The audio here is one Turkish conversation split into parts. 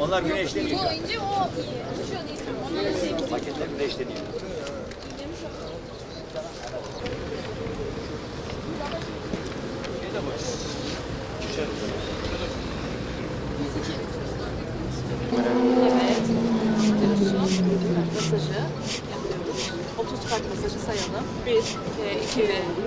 Onlar güneşleniyor. Bu ince o uçuyor değil. Onlar şey Paketler güneşleniyor. Evet. Diyorsun. Masajı yapıyoruz. 30 kart masajı sayalım. 1, 2,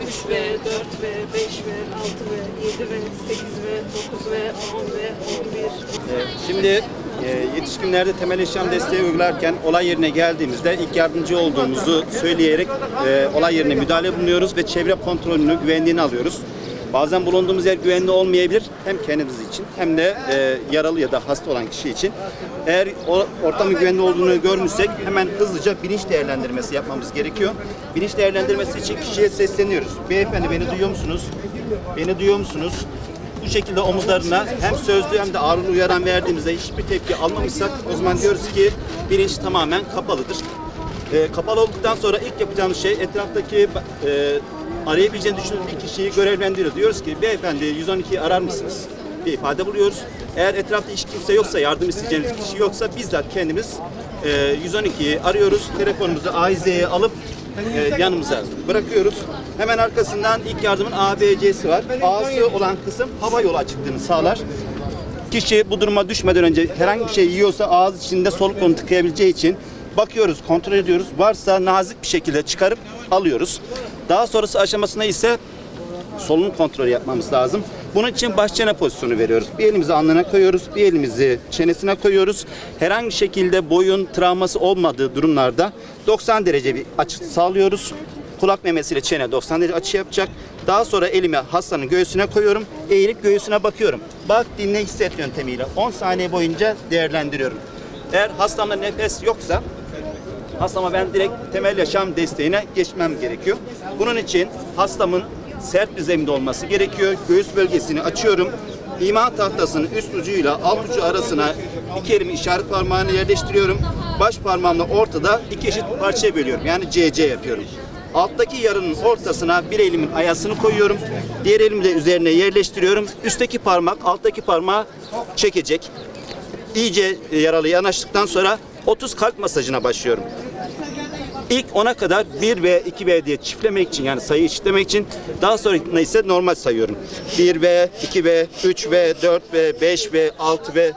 3 ve 4 ve 5 ve 6 ve 7 ve 8 ve 9 ve 10 ve 11. Ee, Şimdi e, yetişkinlerde temel yaşam desteği uygularken olay yerine geldiğimizde ilk yardımcı olduğumuzu söyleyerek e, olay yerine müdahale bulunuyoruz ve çevre kontrolünü, güvenliğini alıyoruz. Bazen bulunduğumuz yer güvenli olmayabilir hem kendimiz için hem de e, yaralı ya da hasta olan kişi için. Eğer o ortamın güvenli olduğunu görmüşsek hemen hızlıca bilinç değerlendirmesi yapmamız gerekiyor. Bilinç değerlendirmesi için kişiye sesleniyoruz. Beyefendi beni duyuyor musunuz? Beni duyuyor musunuz? Bu şekilde omuzlarına hem sözlü hem de ağırlı uyaran verdiğimizde hiçbir tepki almamışsak o zaman diyoruz ki bilinç tamamen kapalıdır. Ee, kapalı olduktan sonra ilk yapacağımız şey etraftaki e, arayabileceğini düşündüğümüz bir kişiyi görevlendiriyoruz. Diyoruz ki beyefendi 112'yi arar mısınız? Bir ifade buluyoruz. Eğer etrafta hiç kimse yoksa, yardım isteyeceğimiz kişi yoksa bizzat kendimiz e, 112'yi arıyoruz. Telefonumuzu AİZ'ye alıp e, yanımıza bırakıyoruz. Hemen arkasından ilk yardımın ABC'si var. A'sı olan kısım hava yolu açıklığını sağlar. Kişi bu duruma düşmeden önce herhangi bir şey yiyorsa ağız içinde soluk yolunu tıkayabileceği için bakıyoruz, kontrol ediyoruz. Varsa nazik bir şekilde çıkarıp alıyoruz. Daha sonrası aşamasında ise solunum kontrolü yapmamız lazım. Bunun için baş çene pozisyonu veriyoruz. Bir elimizi alnına koyuyoruz, bir elimizi çenesine koyuyoruz. Herhangi şekilde boyun travması olmadığı durumlarda 90 derece bir açı sağlıyoruz. Kulak memesiyle çene 90 derece açı yapacak. Daha sonra elimi hastanın göğsüne koyuyorum. Eğilip göğsüne bakıyorum. Bak dinle hisset yöntemiyle 10 saniye boyunca değerlendiriyorum. Eğer hastamda nefes yoksa hastama ben direkt temel yaşam desteğine geçmem gerekiyor. Bunun için hastamın sert bir zeminde olması gerekiyor. Göğüs bölgesini açıyorum. İma tahtasının üst ucuyla alt ucu arasına iki elimi işaret parmağını yerleştiriyorum. Baş parmağımla ortada iki eşit parçaya bölüyorum. Yani CC yapıyorum. Alttaki yarının ortasına bir elimin ayasını koyuyorum. Diğer elimi de üzerine yerleştiriyorum. Üstteki parmak alttaki parmağı çekecek. İyice yaralı yanaştıktan sonra 30 kalp masajına başlıyorum. İlk 10'a kadar 1 ve 2 V diye çiftlemek için yani sayıyı çiftlemek için daha sonra ise normal sayıyorum. 1 V, 2 V, 3 V, 4 V, 5 V, 6 V,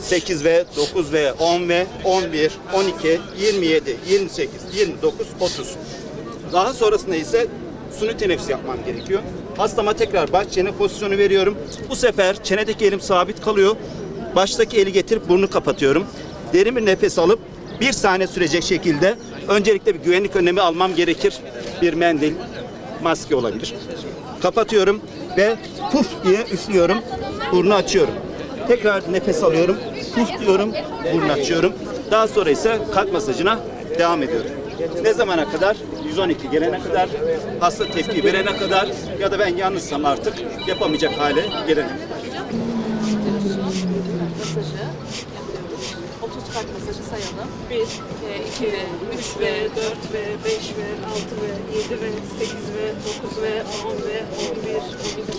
8 V, 9 V, 10 V, 11, 12, 27, 28, 29, 30. Daha sonrasında ise suni teneffüs yapmam gerekiyor. Hastama tekrar baş çene pozisyonu veriyorum. Bu sefer çenedeki elim sabit kalıyor. Baştaki eli getirip burnu kapatıyorum. Derin bir nefes alıp bir saniye sürecek şekilde öncelikle bir güvenlik önlemi almam gerekir. Bir mendil, maske olabilir. Kapatıyorum ve puf diye üflüyorum. Burnu açıyorum. Tekrar nefes alıyorum. Puf diyorum. Burnu açıyorum. Daha sonra ise kalp masajına devam ediyorum. Ne zamana kadar? 112 gelene kadar, hasta tepki verene kadar ya da ben yalnızsam artık yapamayacak hale gelene kadar. Diyorsun. Masajı yapıyoruz. 30 kart masajı sayalım. 1, 2, 3 ve 4 ve 5 ve 6 ve 7 ve 8 ve 9 ve 10 ve 11, 12,